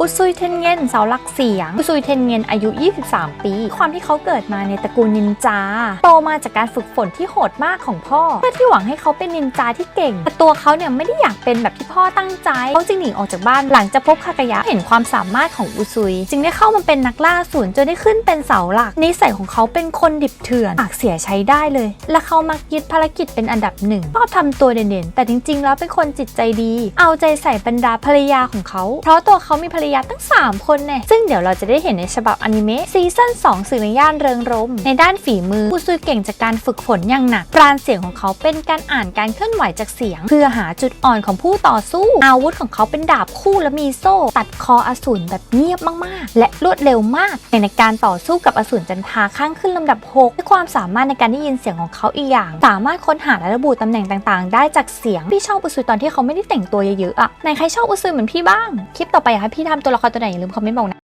อุซุยเทนเงินเสาหลักเสียง อุซุยเทนเงินอายุ 23 ปี ความที่เขาเกิดมาในตระกูลนินจา โตมาจากการฝึกฝนที่โหดมากของพ่อ เพื่อที่หวังให้เขาเป็นนินจาที่เก่ง แต่ตัวเขาเนี่ยไม่ได้อยากเป็นแบบที่พ่อตั้งใจ เขาจึงหนีออกจากบ้านหลังจากพบคากยะเห็นความสามารถของอุซุย จึงได้เข้ามาเป็นนักล่าอสูรจนได้ขึ้นเป็นเสาหลักนิสัยของเขาเป็นคนดิบเถื่อนปากเสียใช้ได้เลย และเขามักยึดภารกิจเป็นอันดับหนึ่งชอบทำตัวเด่นๆ แต่จริง ๆ แล้วเป็นคนจิตใจดี เอาใจใส่บรรดาภรรยาของเขา เพราะตัวเขามีภรรยาตั้ง 3 คนแน่ซึ่งเดี๋ยวเราจะได้เห็นในฉบับอนิเมะซีซั่น2สื่อในย่านเริงรม ในด้านฝีมืออุซุยเก่งจากการฝึกฝนอย่างหนัก ปราณเสียงของเขาเป็นการอ่านการเคลื่อนไหวจากเสียง เพื่อหาจุดอ่อนของผู้ต่อสู้ อาวุธของเขาเป็นดาบคู่และมีโซ่ ตัดคออสูรแบบเงียบมากๆ และรวดเร็วมาก ในการต่อสู้กับอสูรจันทาข้างขึ้นลำดับ6ด้วยความสามารถในการได้ยินเสียงของเขาอีกอย่าง สามารถค้นหาและระบุตำแหน่งต่างๆ ได้จากเสียงพี่ชอบอุซุยตอนที่เขาไม่ได้แต่งตัวเยอะๆอะไหนใครชอบอุซุยเหมือนพี่บ้าง คลิปต่อไปอยากให้พี่ทำำตัวละครตัวไหนอย่าลืมคอมเมนต์บอกนะ